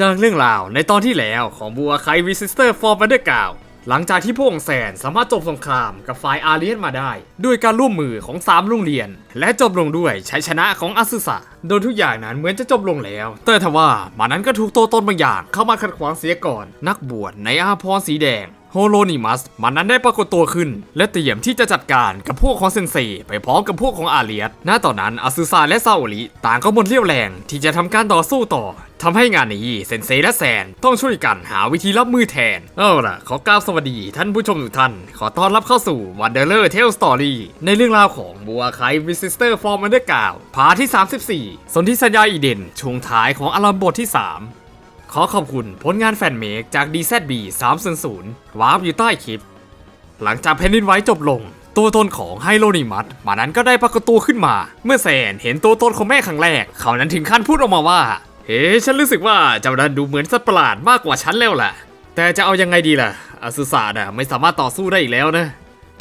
จากเรื่องราวในตอนที่แล้วของบัวไควิซิสเตอร์ฟอร์บันเดอร์กาวหลังจากที่พวกองแสนสามารถจบสงครามกับฝ่ายอาเรียนมาได้ ด้วยการร่วมมือของสามโรงเรียน และจบลงด้วยชัยชนะของอาซึสะโดยทุกอย่างนั้นเหมือนจะจบลงแล้ว แต่ทว่ามานั้นก็ถูกตัวตนบางอย่างเข้ามาขัดขวางเสียก่อน นักบวชในอาพรสีแดง โฮโลนิมัสมันนั้นได้ปรากฏตัวขึ้น และเตรียมที่จะจัดการกับพวกของเซนเซไปพร้อมกับพวกของอาเลียสณตอนนั้นอาซึซาและซาโอริต่างก็หมดเรี่ยวแรงที่จะทำการต่อสู้ต่อทำให้งานนี้เซนเซและแซนต้องช่วยกันหาวิธีรับมือแทน เอาล่ะ ขอกราบสวัสดีท่านผู้ชมทุกท่าน ขอต้อนรับเข้าสู่ Wanderer Tale Story ในเรื่องราวของบัวไควิซิสเตอร์ฟอร์มันเดอร์กาวพาทที่ 34 สนธิสัญญาอีเดนช่วงท้ายของอารัมบทที่ 3 ขอขอบคุณผลงานแฟนเมกจาก DZB 300วาร์ปอยู่ใต้คลิป หลังจากแผ่นดินไหวจบลง ตัวตนของไฮโลนิมัสมานั้นก็ได้ปรากฏตัวขึ้นมา เมื่อแซนเห็นตัวตนของแม่ครั้งแรก เขานั้นถึงขั้นพูดออกมาว่า เฮ้ฉันรู้สึกว่าเจ้านั้นดูเหมือนสัตว์ประหลาดมากกว่าฉันแล้วล่ะ แต่จะเอายังไงดีล่ะอสุสาน่ะไม่สามารถต่อสู้ได้อีกแล้วนะ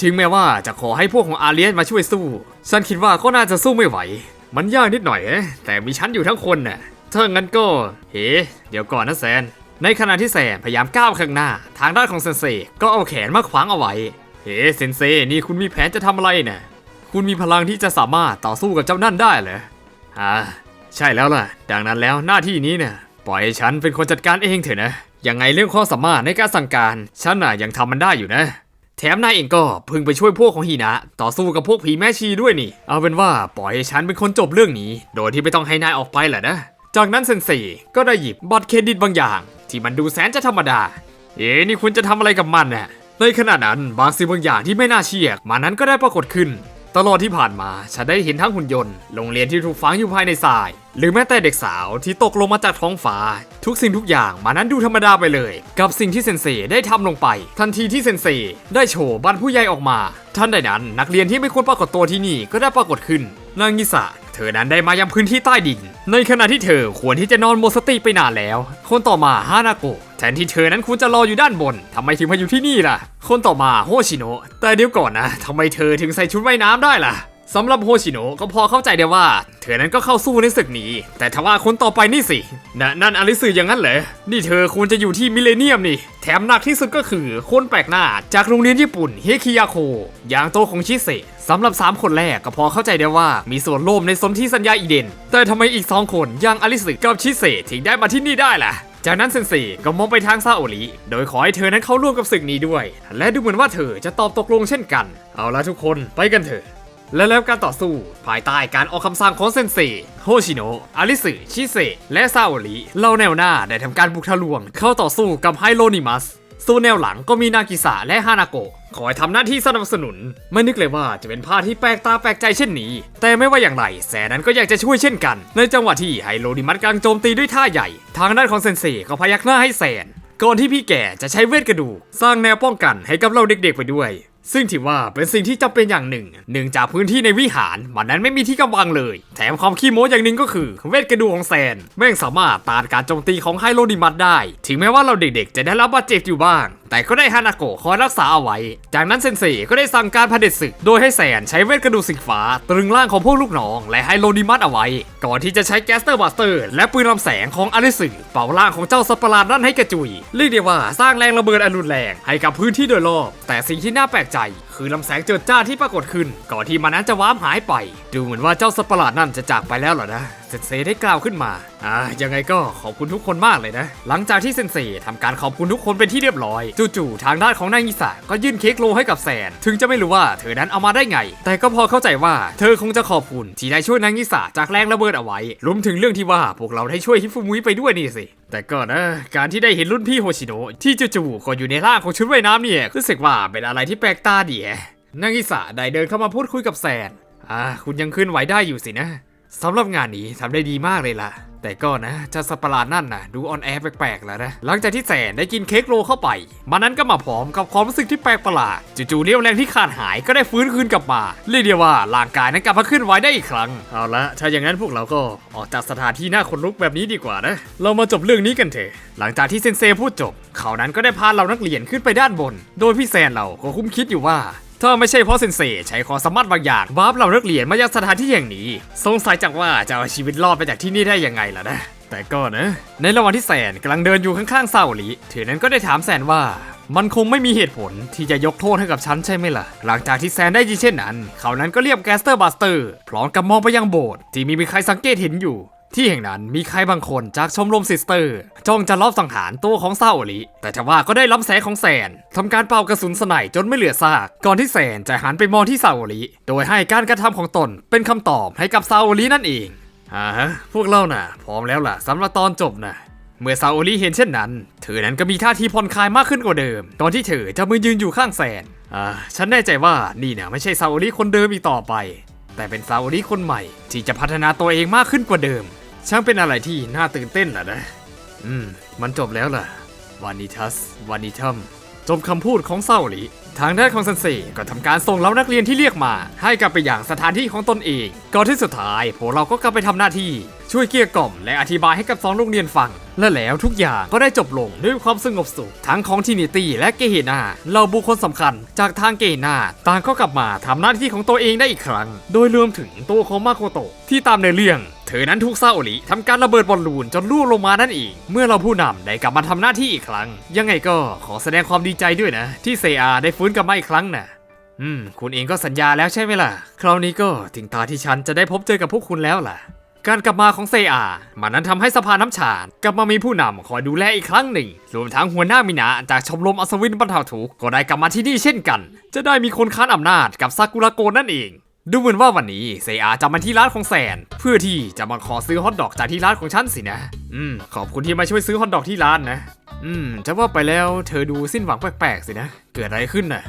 ถึงแม้ว่าจะขอให้พวกของอาเลียนมาช่วยสู้ ฉันคิดว่าก็น่าจะสู้ไม่ไหว มันยากนิดหน่อยแต่มีฉันอยู่ทั้งคนน่ะ ถ้างั้นก็เฮ้เดี๋ยวก่อนนะแซน ในขณะที่แซนพยายามก้าวข้างหน้า ทางด้านของเซนเซก็เอาแขนมาขวางเอาไว้เฮ้เซนเซนี่คุณมีแผนจะทำอะไรน่ะคุณมีพลังที่จะสามารถต่อสู้กับเจ้านั่นได้เหรออ่าใช่แล้วล่ะ ดังนั้นแล้วหน้าที่นี้เนี่ยปล่อยให้ฉันเป็นคนจัดการเองเถอะนะยังไงเรื่องความสามารถในการสั่งการฉันน่ะยังทำมันได้อยู่นะ แถมนายเองก็พิ่งไปช่วยพวกของฮีนะ ต่อสู้กับพวกผีแม่ชีด้วยนี่ เอาเป็นว่าปล่อยให้ฉันเป็นคนจบเรื่องนี้ โดยที่ไม่ต้องให้นายออกไปแหละนะ จากนั้นเซนเซก็ได้หยิบบัตรเครดิตบางอย่าง ที่มันดูแสนจะธรรมดา เอ๊นี่คุณจะทำอะไรกับมันน่ะในขณะนั้นบางสิ่งบางอย่างที่ไม่น่าเชื่อมันนั้นก็ได้ปรากฏขึ้น ตลอดที่ผ่านมาฉันได้เห็นทั้งหุ่นยนต์โรงเรียนที่ถูกฝังอยู่ภายในทราย หรือแม้แต่เด็กสาวที่ตกลงมาจากท้องฟ้า ทุกสิ่งทุกอย่างมันนั้นดูธรรมดาไปเลย กับสิ่งที่เซนเซได้ทำลงไป ทันทีที่เซนเซได้โชว์บันผู้ใหญ่ออกมา ท่านใดนั้นนักเรียนที่ไม่ควรปรากฏตัวที่นี่ก็ได้ปรากฏขึ้น นางงิสะ เธอนั้นได้มายังพื้นที่ใต้ดิน ในขณะที่เธอควรที่จะนอนหมดสติไปนานแล้ว คนต่อมาฮานาโกะแทนที่เธอนั้นควรจะรออยู่ด้านบนทำไมถึงมาอยู่ที่นี่ล่ะ คนต่อมาโฮชิโนะแต่เดี๋ยวก่อนนะทำไมเธอถึงใส่ชุดว่ายน้ำได้ล่ะ สำหรับโฮชิโนะก็พอเข้าใจได้ว่า เธอนั้นก็เข้าสู้ในศึกนี้ แต่ทว่าคนต่อไปนี่สินะนั่นอลิสึอย่างนั้นเหรอ นี่เธอควรจะอยู่ที่มิเลเนียมนี่ แถมหนักที่สุดก็คือคนแปลกหน้าจากโรงเรียนญี่ปุ่นเฮคิยาโคอย่างโตของชิเซะสำหรับ 3 คนแรกก็พอเข้าใจได้ว่ามีส่วนร่วมในสนธิสัญญาอีเดน แต่ทำไมอีก 2 คนอย่างอลิสึกับชิเซะถึงได้มาที่นี่ได้ล่ะจากนั้นเซนเซก็มองไปทางซาโอริโดยขอให้เธอนั้นเข้าร่วมกับศึกนี้ด้วย และดูเหมือนว่าเธอจะตอบตกลงเช่นกัน เอาละทุกคนไปกันเถอะ และแล้วการต่อสู้ ภายใต้การออกคำสั่งของเซนเซโฮชิโนะอาริสึชิเซและซาโอริเหล่าแนวหน้าได้ทำการบุกทะลวง เข้าต่อสู้กับไฮโลนิมัสส่วนแนวหลังก็มีนากิสะและฮานาโกะคอยทำหน้าที่สนับสนุน ไม่นึกเลยว่าจะเป็นภาพที่แปลกตาแปลกใจเช่นนี้ แต่ไม่ว่าอย่างไรแสนนั้นก็อยากจะช่วยเช่นกัน ในจังหวะที่ไฮโลนิมัสกำลังโจมตีด้วยท่าใหญ่ ทางด้านของเซนเซก็พยักหน้าให้แสน ก่อนที่พี่แก่จะใช้เวทกระดูกสร้างแนวป้องกันให้กับเราเด็กๆไปด้วย ซึ่งถือว่าเป็นสิ่งที่จำเป็นอย่างหนึ่งหนึ่งจากพื้นที่ในวิหารมันนั้นไม่มีที่กำบังเลย แถมความขี้โม้อย่างหนึ่งก็คือ เวทกระดูของแซนแม่งสามารถต้านการโจมตีของไฮโลดิมัสได้ ถึงแม้ว่าเราเด็กๆ จะได้รับบาดเจ็บอยู่บ้าง แต่ก็ได้ฮานาโกะคอยรักษาเอาไว้ จากนั้นเซนเซก็ได้สั่งการพเด็จศึก โดยให้แสนใช้เวทกระดูกสีฟ้าตรึงร่างของพวกลูกน้อง และไฮโลนิมัสเอาไว้ ก่อนที่จะใช้แกสเตอร์บัสเตอร์ และปืนลำแสงของอลิสึเป่าร่างของเจ้าสัตว์ประหลาดนั่นให้กระจุยเรียกได้ว่าสร้างแรงระเบิดอันรุนแรงให้กับพื้นที่โดยรอบแต่สิ่งที่น่าแปลกใจ คือลำแสงเจิดจ้าที่ปรากฏขึ้น ก่อนที่มันนั้นจะว้าร์ปหายไป ดูเหมือนว่าเจ้าสัตว์ประหลาดนั่นจะจากไปแล้วเหรอนะเซนเซได้กล่าวขึ้นมา อ่า ยังไงก็ขอบคุณทุกคนมากเลยนะ หลังจากที่เซนเซทำการขอบคุณทุกคนเป็นที่เรียบร้อย จู่ๆ ทางด้านของนางอิสะก็ยื่นเค้กโลให้กับแซน ถึงจะไม่รู้ว่าเธอนั้นเอามาได้ไง แต่ก็พอเข้าใจว่าเธอคงจะขอบคุณที่ได้ช่วยนางอิสะจากแรงระเบิดเอาไว้ รวมถึงเรื่องที่ว่าพวกเราได้ช่วยฮิฟุมุยไปด้วยนี่สิ แต่ก็นะการที่ได้เห็นรุ่นพี่โฮชิโนะที่จู่ๆก็อยู่ในร่างของชุดว่ายน้ำเนี่ยรู้สึกว่าเป็นอะไรที่แปลกตาดีนางอิสะได้เดินเข้ามาพูดคุยกับแซนอ่าคุณยังขึ้นไหวได้อยู่สินะสำหรับงานนี้ทำได้ดีมากเลยล่ะ แต่ก็นะเจ้าสัตว์ประหลาดนั่นน่ะดูออนแอร์แปลกๆแล้วนะ หลังจากที่แสนได้กินเค้กโรเข้าไป มันนั้นก็มาพร้อมกับความรู้สึกที่แปลกประหลาดจู่ๆเรี่ยวแรงที่ขาดหายก็ได้ฟื้นคืนกลับมาเรียกได้ว่าร่างกายนั้นกลับมาขึ้นไหวได้อีกครั้ง เอาละถ้าอย่างนั้นพวกเราก็ออกจากสถานที่น่าขนลุกแบบนี้ดีกว่านะ เรามาจบเรื่องนี้กันเถอะ หลังจากที่เซนเซพูดจบ เขานั้นก็ได้พาเรานักเรียนขึ้นไปด้านบน โดยพี่แซนเราก็คุ้มคิดอยู่ว่าถ้าไม่ใช่เพราะเซนเซใช้ความสามารถบางอย่างวาร์ปเรานักเรียนมายังสถานที่แห่งนี้ สงสัยจังว่าจะเอาชีวิตรอดไปจากที่นี่ได้ยังไงล่ะนะ แต่ก็นะ ในระหว่างที่แสนกำลังเดินอยู่ข้างๆเซาหลีเธอนั้นก็ได้ถามแสนว่ามันคงไม่มีเหตุผลที่จะยกโทษให้กับฉันใช่ไหมล่ะ หลังจากที่แซนได้ยินเช่นนั้น เขานั้นก็เรียกแกสเตอร์บัสเตอร์ พร้อมกับมองไปยังโบสถ์ที่มีมีใครสังเกตเห็นอยู่ ที่แห่งนั้นมีใครบางคนจากชมรมซิสเตอร์จ้องจะลอบสังหารตัวของซาหลีแต่ทว่าก็ได้ล้ำแสงของแสนทำการเป่ากระสุนสไนจนไม่เหลือซาก ก่อนที่แสนจะหันไปมองที่ซาหลีโดยให้การกระทำของตนเป็นคำตอบให้กับซาหลีนั่นเองอ่าฮะพวกเราน่ะ พร้อมแล้วล่ะสำหรับตอนจบนะเมื่อซาโอริเห็นเช่นนั้น เธอนั้นก็มีท่าทีผ่อนคลายมากขึ้นกว่าเดิม ตอนที่เธอจะมือยืนอยู่ข้างแซนอ่าฉันแน่ใจว่านี่เนี่ยไม่ใช่ซาโอริคนเดิมอีกต่อไป แต่เป็นซาโอริคนใหม่ที่จะพัฒนาตัวเองมากขึ้นกว่าเดิม ช่างเป็นอะไรที่น่าตื่นเต้นล่ะนะ อืม มันจบแล้วล่ะ วานิทัส วานิทัม จบคำพูดของเซาหลี ทางด้านของเซนเซก็ทำการส่งเหล่านักเรียนที่เรียกมา ให้กลับไปอย่างสถานที่ของตนเอง ก่อนที่สุดท้ายพวกเราก็กลับไปทำหน้าที่ ช่วยเกลี้ยกล่อมและอธิบายให้กับสองโรงเรียนฟัง และแล้วทุกอย่างก็ได้จบลงด้วยความสงบสุข ทั้งของทินิตี้และเกเฮนาเราบุคคลสำคัญจากทางเกเฮนาต่างก็กลับมาทำหน้าที่ของตัวเองได้อีกครั้ง โดยรวมถึงตัวของมาโคโตะที่ตามในเรื่องเธอนั้นถูกซาโอริทำการระเบิดบอลลูนจนล่วงลงมานั่นเอง เมื่อเราผู้นำได้กลับมาทำหน้าที่อีกครั้ง ยังไงก็ขอแสดงความดีใจด้วยนะ ที่เซอาได้ฟื้นกลับมาอีกครั้งน่ะอืม คุณเองก็สัญญาแล้วใช่ไหมล่ะ คราวนี้ก็ถึงตาที่ฉันจะได้พบเจอกับพวกคุณแล้วล่ะ การกลับมาของเซอามันนั้นทำให้สภาน้ำชากลับมามีผู้นำคอยดูแลอีกครั้งหนึ่ง รวมทั้งหัวหน้ามินาจากชมรมอัศวินบรรเทาทุกข์ก็ได้กลับมาที่นี่เช่นกัน จะได้มีคนค้านอำนาจกับซากุระโกนั่นเอง ดูเหมือนว่าวันนี้เซอาจะมาที่ร้านของแซน เพื่อที่จะมาขอซื้อฮอทดอกจากที่ร้านของฉันสินะ อืม ขอบคุณที่มาช่วยซื้อฮอทดอกที่ร้านนะ อืม จะว่าไปแล้วเธอดูสิ้นหวังแปลกๆสินะ เกิดอะไรขึ้นน่ะ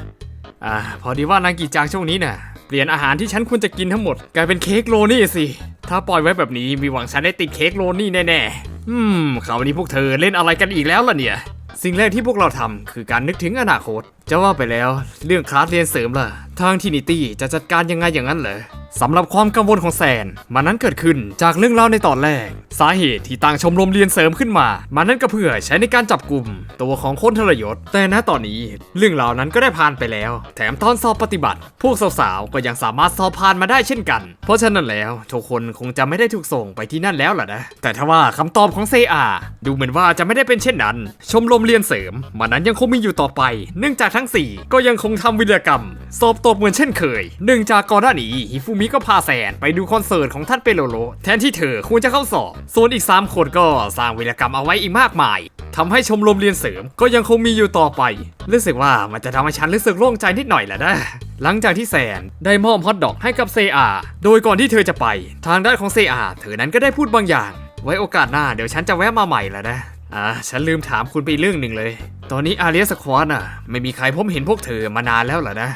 อ่า พอดีว่านางกีจางช่วงนี้น่ะ เปลี่ยนอาหารที่ฉันควรจะกินทั้งหมด กลายเป็นเค้กโรนี่สิ ถ้าปล่อยไว้แบบนี้มีหวังฉันได้ติดเค้กโรนี่แน่ๆอืมคราวนี้พวกเธอเล่นอะไรกันอีกแล้วล่ะเนี่ย สิ่งแรกที่พวกเราทำคือการนึกถึงอนาคต จะว่าไปแล้วเรื่องคลาสเรียนเสริมล่ะ ทางทินิตี้จะจัดการยังไงอย่างนั้นเหรอสำหรับความกังวลของแซน มันนั้นเกิดขึ้นจากเรื่องเล่าในตอนแรก สาเหตุที่ต่างชมรมเรียนเสริมขึ้นมา มันนั้นก็เพื่อใช้ในการจับกลุ่มตัวของคนทรยศ แต่ณตอนนี้ เรื่องรานั้นก็ได้ผ่านไปแล้ว แถมตอนสอบปฏิบัติ พวกสาวๆก็ยังสามารถสอบผ่านมาได้เช่นกัน เพราะฉะนั้นแล้วทุกคนคงจะไม่ได้ถูกส่งไปที่นั่นแล้วล่ะนะ แต่ถ้าว่าคำตอบของเซอาดูเหมือนว่าจะไม่ได้เป็นเช่นนั้น ชมรมเรียนเสริม มันนั้นยังคงมีอยู่ต่อไป เนื่องจากทั้ง 4 ก็ยังคงทำวิทยากรรมสอบตกเหมือนเช่นเคยเนื่งจากก่อนหน้านี้ฮิฟูมิก็พาแซนไปดูคอนเสิร์ตของท่านเปโลโล แทนที่เธอควรจะเข้าสอบ ส่วนอีก 3 คนก็สร้างวิทยากรรมเอาไว้อีกมากมายทำให้ชมรมเรียนเสริมก็ยังคงมีอยู่ต่อไป รู้สึกว่ามันจะทำให้ฉันรู้สึกโล่งใจนิดหน่อยแหละนะ หลังจากที่แซนได้มอบฮอตดอกให้กับเซอา โดยก่อนที่เธอจะไป ทางด้านของเซอาเธอนั้นก็ได้พูดบางอย่าง ไว้โอกาสหน้าเดี๋ยวฉันจะแวะมาใหม่แล้วนะ อ่าฉันลืมถามคุณไปเรื่องหนึ่งเลย ตอนนี้อาเลียสควอตอะ ไม่มีใครพบเห็นพวกเธอมานานแล้วเหรอนะ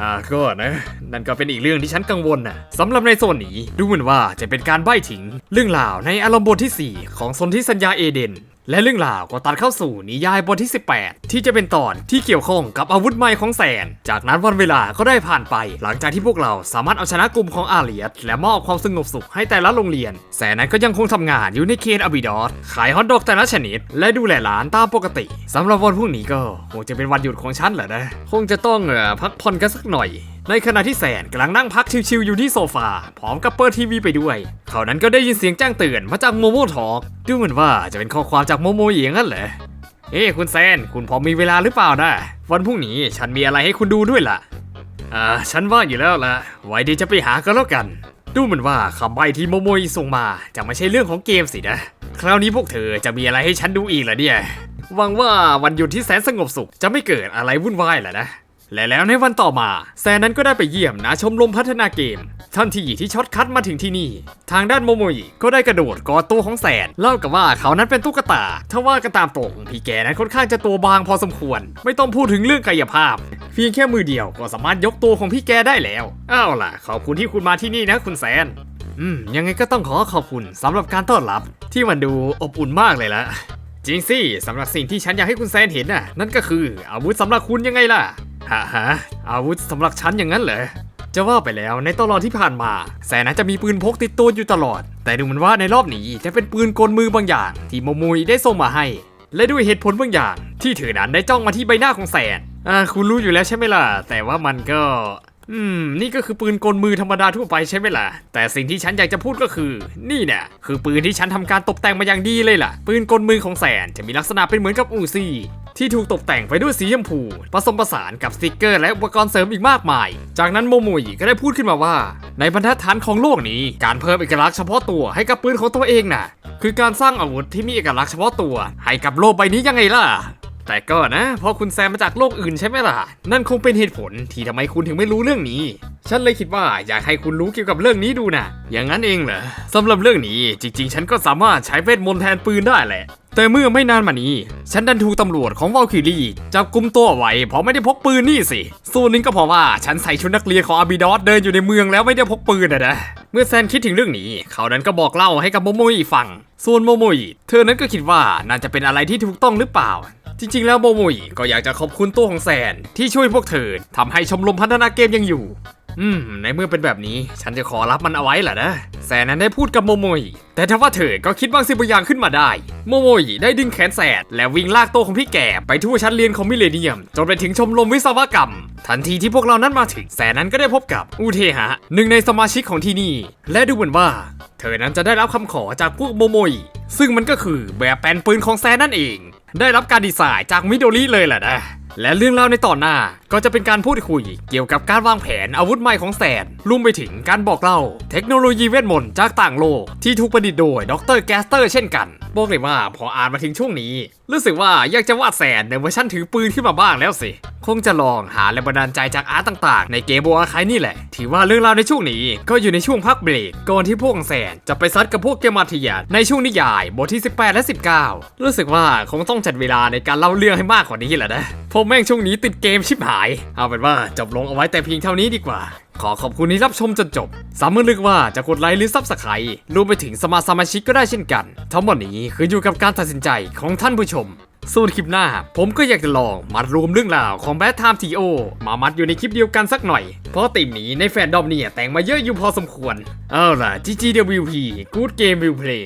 อ่าก็นะนั่นก็เป็นอีกเรื่องที่ฉันกังวลน่ะสำหรับในโซนนี้ดูเหมือนว่าจะเป็นการใบ้ถิงเรื่องราวในอารมณ์บทที่ 4 ของสนธิสัญญาเอเดน และเรื่องราวก็ตัดเข้าสู่นิยายบทที่ 18 ที่จะเป็นตอนที่เกี่ยวข้องกับอาวุธใหม่ของแสน จากนั้นวันเวลาก็ได้ผ่านไป หลังจากที่พวกเราสามารถเอาชนะกลุ่มของอาเลียสและมอบความสงบสุขให้แต่ละโรงเรียน แสนนั้นก็ยังคงทำงานอยู่ในเคนอบิดอสขายฮอทดอกแต่ละชนิด และดูแลร้านตามปกติสำหรับวันพรุ่งนี้ก็คงจะเป็นวันหยุดของฉันแหละนะคงจะต้องเออพักผ่อนกันสักหน่อย ในขณะที่แสนกำลังนั่งพักชิวๆอยู่ที่โซฟาพร้อมกับเปิดทีวีไปด้วยเขานั้นก็ได้ยินเสียงแจ้งเตือนมาจากโมโมทอกดูเหมือนว่าจะเป็นข้อความจากโมโมเองนั่นแหละเอ้คุณแซน คุณพอมีเวลาหรือเปล่านะ วันพรุ่งนี้ฉันมีอะไรให้คุณดูด้วยล่ะ อ่า ฉันว่างอยู่แล้วล่ะ ไว้เดียวจะไปหากันแล้วกัน ดูเหมือนว่าคำใบที่โมโมยส่งมาจะไม่ใช่เรื่องของเกมสินะ คราวนี้พวกเธอจะมีอะไรให้ฉันดูอีกเหรอเนี่ย หวังว่าวันหยุดที่แสนสงบสุขจะไม่เกิดอะไรวุ่นวายแหละนะ และแล้วในวันต่อมาแซนนั้นก็ได้ไปเยี่ยมนาชมรมพัฒนาเกม ทันทีที่ช็อตคัทมาถึงที่นี่ ทางด้านโมโมยิก็ได้กระโดดกอดตัวของแซนเล่ากับว่าเขานั้นเป็นตุ๊กตาถ้าว่ากันตามตรงพี่แกนั้นค่อนข้างจะตัวบางพอสมควร ไม่ต้องพูดถึงเรื่องกายภาพ เพียงแค่มือเดียวก็สามารถยกตัวของพี่แกได้แล้วอ้าวล่ะ ขอบคุณที่คุณมาที่นี่นะคุณแซน อืมยังไงก็ต้องขอขอบคุณสำหรับการต้อนรับ ที่มันดูอบอุ่นมากเลยละจริงสิสำหรับสิ่งที่ฉันอยากให้คุณแซนเห็นน่ะนั่นก็คืออาวุธสำหรับคุณยังไงล่ะ ฮะฮะอาวุธสำหรับฉันอย่างนั้นเหรอจะว่าไปแล้วในตลอดที่ผ่านมาแซนน่าจะมีปืนพกติดตัวอยู่ตลอด แต่ดูเหมือนว่าในรอบนี้จะเป็นปืนกลมือบางอย่าง ที่โมมุยได้ส่งมาให้ และด้วยเหตุผลบางอย่าง ที่เธอนั้นได้จ้องมาที่ใบหน้าของแซนอ่าคุณรู้อยู่แล้วใช่ไหมล่ะ แต่ว่ามันก็ อืม นี่ก็คือปืนกลมือธรรมดาทั่วไปใช่ไหมล่ะ แต่สิ่งที่ฉันอยากจะพูดก็คือ นี่เนี่ยคือปืนที่ฉันทำการตกแต่งมาอย่างดีเลยล่ะ ปืนกลมือของแสนจะมีลักษณะเป็นเหมือนกับอูซี่ที่ถูกตกแต่งไปด้วยสีชมพู ผสมผสานกับสติกเกอร์และอุปกรณ์เสริมอีกมากมาย จากนั้นโมโมยก็ได้พูดขึ้นมาว่า ในบรรทัดฐานของโลกนี้ การเพิ่มเอกลักษณ์เฉพาะตัวให้กับปืนของตัวเองน่ะ คือการสร้างอาวุธที่มีเอกลักษณ์เฉพาะตัว ให้กับโลกใบนี้ยังไงล่ะ แต่ก็นะเพราะคุณแซมมาจากโลกอื่นใช่ไหมล่ะ นั่นคงเป็นเหตุผลที่ทำไมคุณถึงไม่รู้เรื่องนี้ ฉันเลยคิดว่าอยากให้คุณรู้เกี่ยวกับเรื่องนี้ดูนะอย่างนั้นเองเหรอสำหรับเรื่องนี้จริง ๆ ฉันก็สามารถใช้เวทมนต์แทนปืนได้แหละ แต่เมื่อไม่นานมานี้ ฉันดันถูกตำรวจของวอลคิรีจับกุมตัวไว้เพราะไม่ได้พกปืนนี่สิ ส่วนหนึ่งก็เพราะว่าฉันใส่ชุดนักเรียนของอาบิดอสเดินอยู่ในเมืองแล้วไม่ได้พกปืนอะนะเมื่อแซนคิดถึงเรื่องนี้ เขานั้นก็บอกเล่าให้กับโมโมอิฟัง ส่วนโมโมอิเธอนั้นก็คิดว่าน่าจะเป็นอะไรที่ถูกต้องหรือเปล่า จริงๆ แล้วโมมอิก็อยากจะขอบคุณตัวของแซนที่ช่วยพวกเธอทำให้ชมรมพัฒนาเกมยังอยู่ อืม ในเมื่อเป็นแบบนี้ฉันจะขอรับมันเอาไว้แหละนะ แซนนั้นได้พูดกับโมโมย แต่ถ้าว่าเธอก็คิดบางสิ่งบางอย่างขึ้นมาได้ โมโมยได้ดึงแขนแสนและวิ่งลากตัวของพี่แก่ไปทั่วชั้นเรียนของมิเลเนียม จนไปถึงชมรมวิศวกรรม ทันทีที่พวกเรานั้นมาถึงแซนนั้นก็ได้พบกับอูเทฮะหนึ่งในสมาชิกของที่นี่ และดูเหมือนว่า เธอนั้นจะได้รับคำขอจากพวกโมโมยซึ่งมันก็คือแบบแปลนปืนของแซนนั่นเอง ได้รับการดีไซน์จากมิโดริเลยแหละนะและเรื่องเล่าในตอนหน้าก็จะเป็นการพูดคุยเกี่ยวกับการวางแผนอาวุธใหม่ของแสนรวมไปถึงการบอกเล่า เทคโนโลยีเวทมนต์จากต่างโลก ที่ถูกประดิษฐ์โดยดรแกสเตอร์เช่นกันบอกเลยว่าพออ่านมาถึงช่วงนี้ รู้สึกว่าอยากจะวาดแสนในเวอร์ชันถือปืนขึ้นมาบ้างแล้วสิ คงจะลองหาแรงบันดาลใจจากอาร์ตต่างๆ ในเกมโบอาคายนี่แหละ ถือว่าเรื่องราวในช่วงนี้ก็อยู่ในช่วงพักเบรกก่อนที่พวกแสนจะไปซัดกับพวกเกมาเทียนในช่วงนิยายบทที่ 18 และ 19 รู้สึกว่าคงต้องจัดเวลาในการเล่าเรื่องให้มากกว่านี้แหละนะเพราะแม่งช่วงนี้ติดเกมชิบหาย เอาเป็นว่าจบลงเอาไว้แต่เพียงเท่านี้ดีกว่า ขอขอบคุณที่รับชมจนจบ สามารถเลือกว่าจะกดไลค์หรือซับสไครต์รวมไปถึงสมาสมาชิกก็ได้เช่นกัน ทั้งหมดนี้คืออยู่กับการตัดสินใจของท่านผู้ชมส่วนคลิปหน้า ผมก็อยากจะลองมัดรวมเรื่องราวของแบทไทม์ทีโอมามัดอยู่ในคลิปเดียวกันสักหน่อย เพราะติมนี้ในแฟนดอมเนี่ยแต่งมาเยอะอยู่พอสมควร เอาล่ะ GGWP Good Game Will Play